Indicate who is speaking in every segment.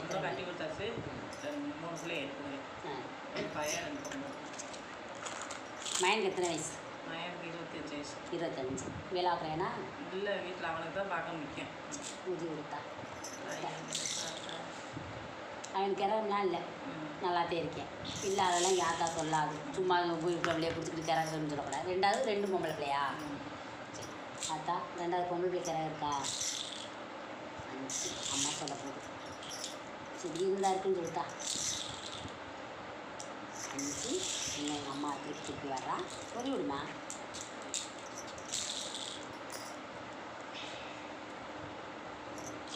Speaker 1: இப்போ கட்டி கொடுத்தாச்சு மூணு பிள்ளை பையன் ரெண்டு பொண்ணு
Speaker 2: மயனுக்கு எத்தனை வயசு?
Speaker 1: பையனுக்கு இருபத்தஞ்சு வயசு.
Speaker 2: இருபத்தஞ்சு. வேலாக்குறேனா
Speaker 1: இல்லை வீட்டில் அவனுக்கு தான் பார்க்க முக்கியம்.
Speaker 2: ஊதி கொடுத்தா. அவனுக்கு இறகுலாம் இல்லை. நல்லாத்தே இருக்கேன் இல்லாதெல்லாம் யார்த்தா சொல்லாது. சும்மா போய் பிள்ளைய பிடிச்சிக்கிட்டு கிறகுன்னு சொல்லக்கூடாது. ரெண்டாவது ரெண்டு பொம்பளை பிள்ளையா. சரி. அத்தா ரெண்டாவது பொம்பளை பிள்ளை கிறகு இருக்கா? அஞ்சு. அம்மா சொல்ல போகுது. சரி இருந்தா இருக்குன்னு சொல்லிட்டா. அஞ்சு இன்னும் எங்கள் அம்மா திருப்பி திருப்பி வர்றா சொல்லி விடுமா?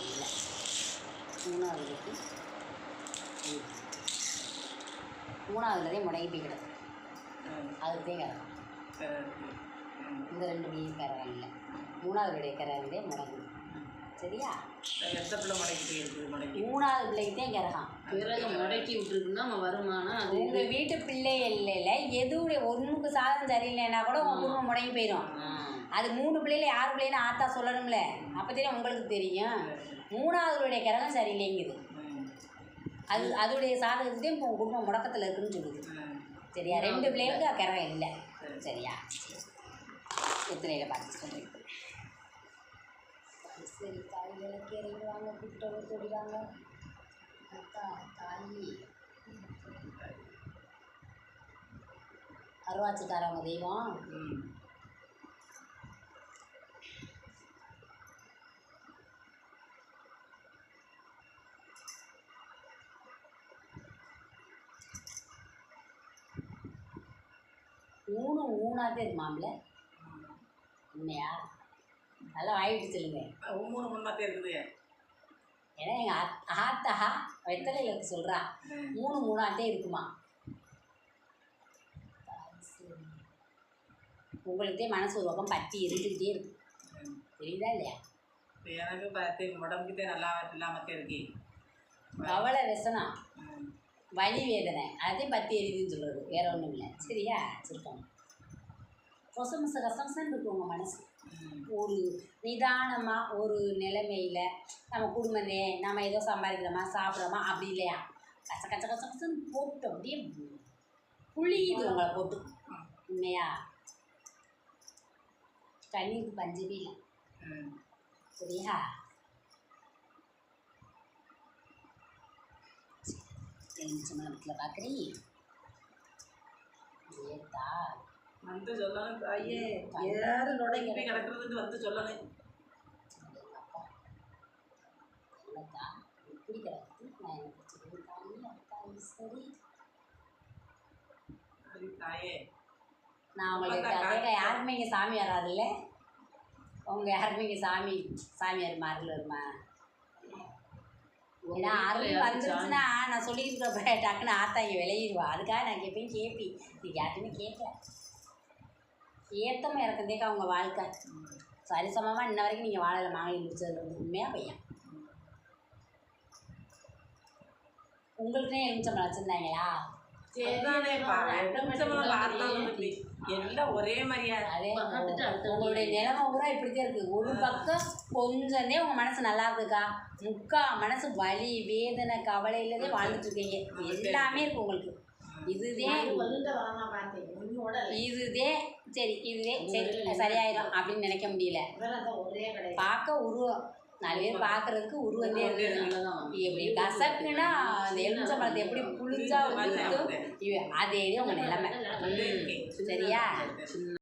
Speaker 2: இல்லை. மூணாவது ம். மூணாவதுலதே முடங்கி போய் கிடக்கும்.
Speaker 1: ம்.
Speaker 2: இந்த ரெண்டு பிள்ளையும் கரகம் இல்லை. மூணாவது பிள்ளை கரகந்தே முடங்குது சரியா?
Speaker 1: சரி, எத்த பிள்ளை முடக்கிட்டே இருக்குது முடக்கி?
Speaker 2: மூணாவது பிள்ளைக்கு தான் கிரகம்
Speaker 3: பிறகு முடக்கி விட்டுருக்குன்னா நம்ம வருமானம் அது
Speaker 2: உங்க வீட்டு பிள்ளை இல்லைல்ல எதுவுடைய ஒன்றுக்கு சாதம் சரியில்லைன்னா கூட உங்க குடும்பம் முடங்கி போயிடும். அது மூணு பிள்ளைல யார் பிள்ளைன்னு ஆத்தா சொல்லணும்ல? அப்போதானே உங்களுக்கு தெரியும். மூணாவதுடைய கிரகம் சரியில்லைங்குது. அது அதோடைய சாதகத்தையும் இப்போ உங்க குடும்பம் முடக்கத்தில் இருக்குன்னு சொல்லுது. சரியா? ரெண்டு பிள்ளைகளுக்கு கிரகம் இல்லை.
Speaker 1: சரி.
Speaker 2: சரியா? எத்தனையில் பார்த்து சொல்கிறேன் விளக்கு இறங்குவாங்க கூப்பிட்டவங்க தொடிவாங்க. அக்கா தாயி. அருவாச்சுக்காரவங்க தெய்வம்.
Speaker 1: ம்.
Speaker 2: மூணு மூணாதே இருக்குமாம்ல உண்மையா? நல்லா வாங்கிட்டு சொல்லுங்க.
Speaker 1: அது மூணு முன்னாத்தே இருக்குது.
Speaker 2: ஏன்னா எங்கள் ஆத்தா வெத்தலையில் சொல்கிறா. மூணு மூணாட்டே இருக்குமா? உங்களுக்கே மனசு ஒரு பக்கம் பற்றி இருந்துக்கிட்டே இருக்கு. தெரியுதா இல்லையா?
Speaker 1: எனக்கு பார்த்து உடம்புக்கிட்டே நல்லா இல்லாமத்தே இருக்கு.
Speaker 2: கவலை விஷனம்
Speaker 1: ம்.
Speaker 2: வலி வேதனை அதையும் பற்றி எரியுதுன்னு சொல்கிறது வேற ஒன்றும் இல்லை. சரியா? சுருக்கம் கொசமச ரசம்சன் இருக்கும் உங்கள் மனசு ஒரு நிதானமாக ஒரு நிலைமையில் நம்ம குடும்பமே நம்ம ஏதோ சம்பாதிக்கிறோமா சாப்பிட்றோமா அப்படி இல்லையா? கச கச கச்ச கசன்னு போட்டு அப்படியே புளியுது உங்களை போட்டு. உண்மையா? தண்ணீருக்கு பஞ்சமே இல்லை. சரியா? எலுமிச்சம்பழத்தில் பார்க்குறீ ஏத்தா.
Speaker 1: வந்து சொல்லணும். தாயே யாரும் நுடங்கி போய் கிடக்குறதுன்னு வந்து சொல்லணும்.
Speaker 2: நான் உங்களுக்கு கேட்க யாருமே இங்கே சாமி வராதுல்ல? உங்க யாருமே இங்கே சாமி சாமியார் மாறல வருமா ஏன்னா அருள் வந்துருச்சுன்னா நான் சொல்லிக்கிட்டு டக்குன்னு ஆத்தா இங்கே விளையிடுவா. அதுக்காக நான் கேட்பேன் கேட்பி நீ யார்ட்டுமே கேட்கல. ஏத்தமாக இறக்கந்தேக்கா அவங்க வாழ்க்கை சரிசமமாக இன்ன வரைக்கும் நீங்கள் வாழலை. மாங்கலி முடிச்சது வந்து உண்மையாக பையன் உங்களுக்குனே எலுமிச்சம்பழம் வச்சுருந்தாங்களா?
Speaker 1: எல்லாம் ஒரே மாதிரியா
Speaker 2: உங்களுடைய நிலைமை பூரா இப்படித்தான் இருக்குது ஒரு பக்கம் கொஞ்சந்தே உங்கள் மனசு நல்லா இருக்குக்கா. முக்கா மனசு வலி வேதனை கவலையிலதே வாழ்ந்துட்டு இருக்கீங்க. எல்லாமே இருக்கு உங்களுக்கு. இதுதே இதுதே சரி இதுதே சரி சரியாயிடும் அப்படின்னு நினைக்க முடியல. பார்க்க உருவம். நாலு பேர் பார்க்கறதுக்கு உருவந்தே இருக்குது இப்படி கசக்குன்னா அந்த எலுமிச்சம்பழத்தை எப்படி புளிஞ்சா அதே உங்கள் நிலைமை. சரியா?
Speaker 1: சரி.